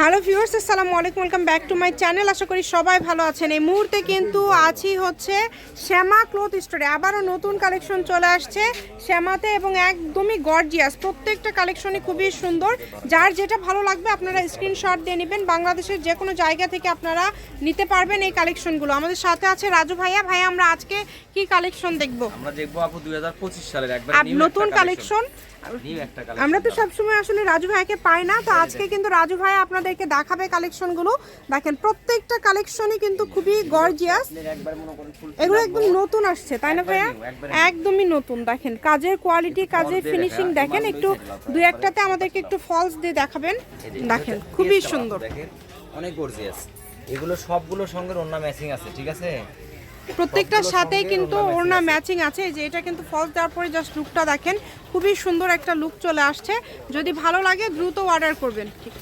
Hello viewers আসসালামু আলাইকুম welcome back to my channel. আশা করি সবাই ভালো আছেন। এই মুহূর্তে কিন্তু আছি হচ্ছে শ্যামা ক্লথ স্টোরে। আবারও নতুন কালেকশন চলে আসছে শ্যামাতে এবং একদমই গর্জিয়াস। প্রত্যেকটা কালেকশনই খুবই সুন্দর। যার যেটা ভালো লাগবে আপনারা স্ক্রিনশট দিয়ে নেবেন। বাংলাদেশের যে কোনো জায়গা থেকে আপনারা নিতে পারবেন এই কালেকশনগুলো। আমাদের সাথে আছে রাজু ভাইয়া। ভাইয়া আমরা আজকে কি কালেকশন দেখব? আমরা দেখব আপু 2025 সালের একবার নতুন কালেকশন। আমরা তো সবসময় আসলে রাজু ভাইকে পাই না তো আজকে কিন্তু রাজু ভাই আপনাদেরকে দেখাবে কালেকশনগুলো দেখেন প্রত্যেকটা কালেকশনই কিন্তু খুবই গর্জিয়াস এগুলো একদম নতুন আসছে তাই না ভাইয়া? একদমই নতুন। দেখেন কাজের কোয়ালিটি কাজের ফিনিশিং দেখেন একটু লইছে দু একটাতে আমাদেরকে একটু ফলস দিয়ে দেখাবেন। দেখেন খুবই সুন্দর। অনেক গর্জিয়াস এগুলো সবগুলোর সঙ্গে ওন্না ম্যাচিং আছে ঠিক আছে? প্রত্যেকটার সাথেই কিন্তু ওড়না না ম্যাচিং আছে যে এটা কিন্তু ফলস দেওয়ার পরে জাস্ট লুকটা দেখেন খুবই সুন্দর একটা লুক চলে আসছে। যদি ভালো লাগে দ্রুত অর্ডার করবেন। ঠিক।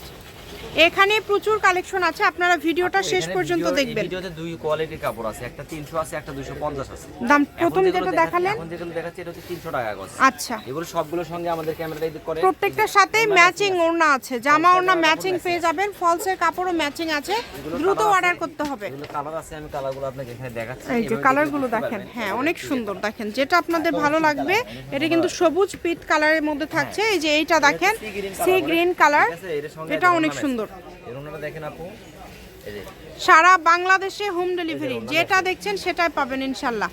এখানে প্রচুর কালেকশন আছে আপনারা ভিডিওটা শেষ পর্যন্ত দেখবেন। ভিডিওতে দুই কোয়ালিটির কাপড় আছে একটা 300 আছে একটা 250 আছে। দাম প্রথম যেটা দেখালেন? এখন যেগুলো দেখাচ্ছি এটা হচ্ছে 300 টাকা গজ। আচ্ছা। এগুলো সবগুলোর সঙ্গে আমাদের ক্যামেরাটা এদিক করে। প্রত্যেকটার সাথেই ম্যাচিং ওড়না আছে জামা ওড়না ম্যাচিং পেয়ে যাবেন ফলসের কাপড়ও ম্যাচিং আছে দ্রুত অর্ডার করতে হবে। এগুলো কালার আছে আমি কালারগুলো আপনাকে এখানে দেখাচ্ছি। এই যে কালারগুলো দেখেন হ্যাঁ অনেক সুন্দর দেখেন যেটা আপনাদের ভালো লাগবে এটা কিন্তু সবুজ পিট কালারের মধ্যে থাকছে এই যে এইটা দেখেন সি গ্রিন কালার এটা অনেক ওড়না সুন্দর। এর ওড়নাটা দেখেন আপু। সারা বাংলাদেশে হোম ডেলিভারি যেটা দেখছেন সেটাই পাবেন ইনশাল্লাহ।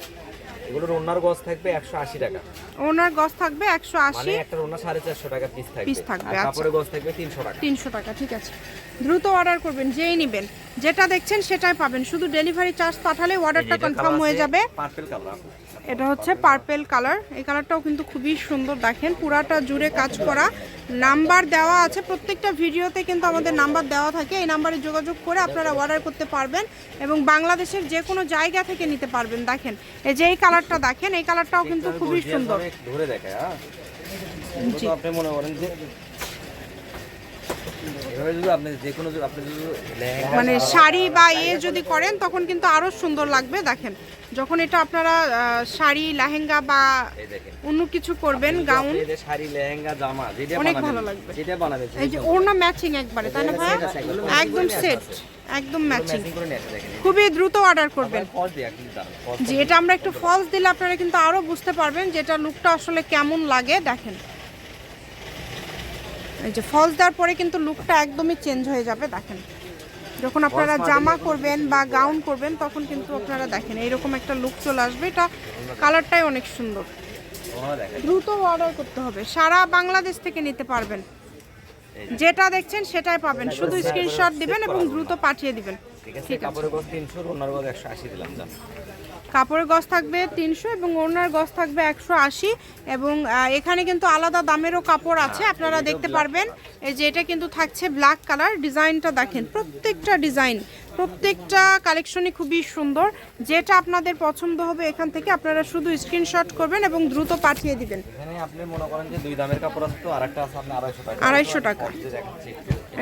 এগুলোর ওড়নার গজ থাকবে 180 টাকা। ওনার গজ থাকবে একশো আশি। মানে আশি একটা ওড়না 450 টাকা পিস থাকবে। Piece থাকবে, আর আচ্ছা। কাপড়ের গজ থাকবে 300 টাকা। তিনশো টাকা ঠিক আছে। দ্রুত অর্ডার করবেন যেই নেবেন। যেটা দেখছেন সেটাই পাবেন। শুধু ডেলিভারি চার্জ পাঠালে অর্ডারটা কনফার্ম হয়ে যাবে। পার্পল কালার এটা হচ্ছে পার্পেল কালার এই কালারটাও কিন্তু খুবই সুন্দর দেখেন। পুরাটা জুড়ে কাজ করা। নাম্বার দেওয়া আছে। প্রত্যেকটা ভিডিওতে কিন্তু আমাদের নাম্বার দেওয়া থাকে। এই নাম্বারে যোগাযোগ করে আপনারা অর্ডার করতে পারবেন এবং বাংলাদেশের যে কোনো জায়গা থেকে নিতে পারবেন। দেখেন এই যে এই কালারটা দেখেন এই কালারটাও কিন্তু খুবই সুন্দর। ধরে হ্যাঁ? আপনি মনে করেন যে এভাবে যদি আপনি যে কোনো আপনি যদি মানে শাড়ি বা ইয়ে যদি করেন তখন কিন্তু আরও সুন্দর লাগবে দেখেন। যখন এটা আপনারা শাড়ি লেহেঙ্গা বা অন্য কিছু করবেন গাউন শাড়ি লেহেঙ্গা জামা যেটা অনেক ভালো লাগবে। যেটা বানাবেন এই যে ওড়না ম্যাচিং একবারে তাই না ভাইয়া একদম সেট একদম ম্যাচিং খুবই দ্রুত অর্ডার করবেন। যে এটা আমরা একটু ফলস দিলে আপনারা কিন্তু আরও বুঝতে পারবেন যে এটা লুকটা আসলে কেমন লাগে দেখেন। এই যে ফলস দেওয়ার পরে কিন্তু লুকটা একদমই চেঞ্জ হয়ে যাবে দেখেন। যখন আপনারা জামা করবেন বা গাউন করবেন তখন কিন্তু আপনারা দেখেন এইরকম একটা লুক চলে আসবে। এটা কালারটাই অনেক সুন্দর। দ্রুত অর্ডার করতে হবে। সারা বাংলাদেশ থেকে নিতে পারবেন। যেটা দেখছেন সেটাই পাবেন। শুধু স্ক্রিনশট দিবেন এবং দ্রুত পাঠিয়ে দিবেন। ঠিক আছে কাপড়ের 300 ওনার 180 দিলাম জান কাপড়ের গজ থাকবে তিনশো এবং ওড়নার গজ থাকবে একশো আশি এবং এখানে কিন্তু আলাদা দামেরও কাপড় আছে আপনারা দেখতে পারবেন। এই যে এটা কিন্তু থাকছে ব্ল্যাক কালার ডিজাইনটা দেখেন প্রত্যেকটা ডিজাইন প্রত্যেকটা কালেকশনই খুবই সুন্দর। যেটা আপনাদের পছন্দ হবে এখান থেকে আপনারা শুধু স্ক্রিনশট করবেন এবং দ্রুত পাঠিয়ে দিবেন। আপনি মনে করেন যে দুই দামের কাপড় আছে তো আরেকটা আছে আপনি 250 টাকা আড়াইশো টাকা।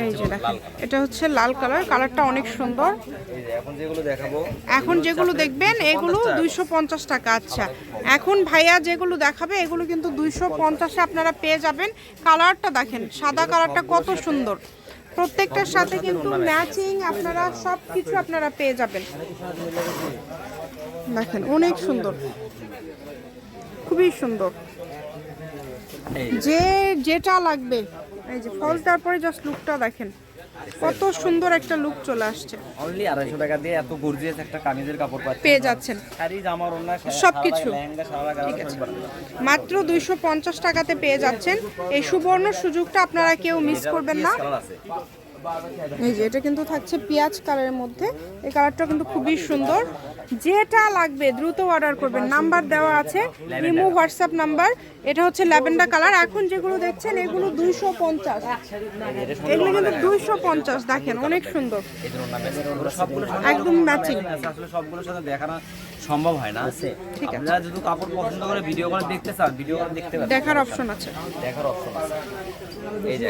এই যে দেখেন, এটা হচ্ছে লাল কালার, কালারটা অনেক সুন্দর। এখন যেগুলো দেখাবো এখন যেগুলো দেখবেন, এগুলো দুইশো পঞ্চাশ টাকা আচ্ছা। এখন ভাইয়া যেগুলো দেখাবে, এগুলো কিন্তু দুইশো পঞ্চাশে আপনারা পেয়ে যাবেন। কালারটা দেখেন, সাদা কালারটা কত সুন্দর। প্রত্যেকটার সাথে কিন্তু ম্যাচিং আপনারা সব কিছু আপনারা পেয়ে যাবেন। দেখেন, অনেক সুন্দর। খুবই সুন্দর। যে যেটা লাগবে এই যে ফলস তারপরে জাস্ট লুকটা দেখেন। কত সুন্দর একটা লুক চলে আসছে। অনলি আড়াইশো টাকা দিয়ে এত গর্জিয়াস একটা কামিজের কাপড় পাচ্ছেন। পেয়ে যাচ্ছেন। শাড়ি জামা ওড়না সবকিছু। মাত্র দুইশো পঞ্চাশ টাকাতে পেয়ে যাচ্ছেন। এই সুবর্ণ সুযোগটা আপনারা কেউ মিস করবেন না। এই যে এটা কিন্তু থাকছে পেঁয়াজ কালারের মধ্যে। এই কালারটা কিন্তু খুবই সুন্দর। যেটা লাগবে দ্রুত অর্ডার করবেন। নাম্বার দেওয়া আছে ইমো হোয়াটসঅ্যাপ নাম্বার এটা হচ্ছে ল্যাভেন্ডার কালার। এখন যেগুলো দেখছেন এগুলো দুইশো পঞ্চাশ। এগুলো কিন্তু দুইশো পঞ্চাশ দেখেন অনেক সুন্দর। একদম ম্যাচিং সবগুলোর সাথে দেখানো সম্ভব হয় না। ঠিক আছে। আপনারা যদি কাপড় পছন্দ করে ভিডিও করে দেখতে চান ভিডিও করে দেখতে পারেন। দেখার অপশন আছে। দেখার অপশন আছে। এই যে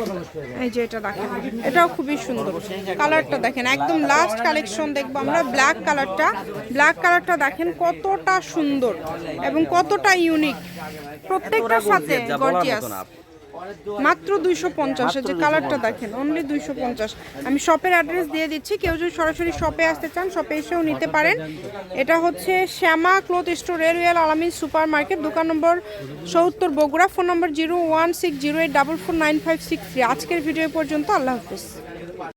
এই যে এটা দেখেন এটাও খুবই সুন্দর। কালারটা দেখেন একদম লাস্ট কালেকশন দেখব আমরা ব্ল্যাক কালারটা ব্ল্যাক কালারটা দেখেন কতটা সুন্দর এবং কতটা ইউনিক প্রত্যেকটার সাথে গর্জিয়াস। মাত্র দুইশো পঞ্চাশের যে কালারটা দেখেন অনলি দুইশো পঞ্চাশ। আমি শপের অ্যাড্রেস দিয়ে দিচ্ছি, কেউ যদি সরাসরি শপে আসতে চান শপে এসেও নিতে পারেন। এটা হচ্ছে শ্যামা ক্লথ স্টোর রেলওয়েল আলামিন সুপার মার্কেট দোকান নম্বর সত্তর, Bogura, phone number zero one six zero eight double four nine five six three. আজকের ভিডিও পর্যন্ত, আল্লাহ হাফিজ।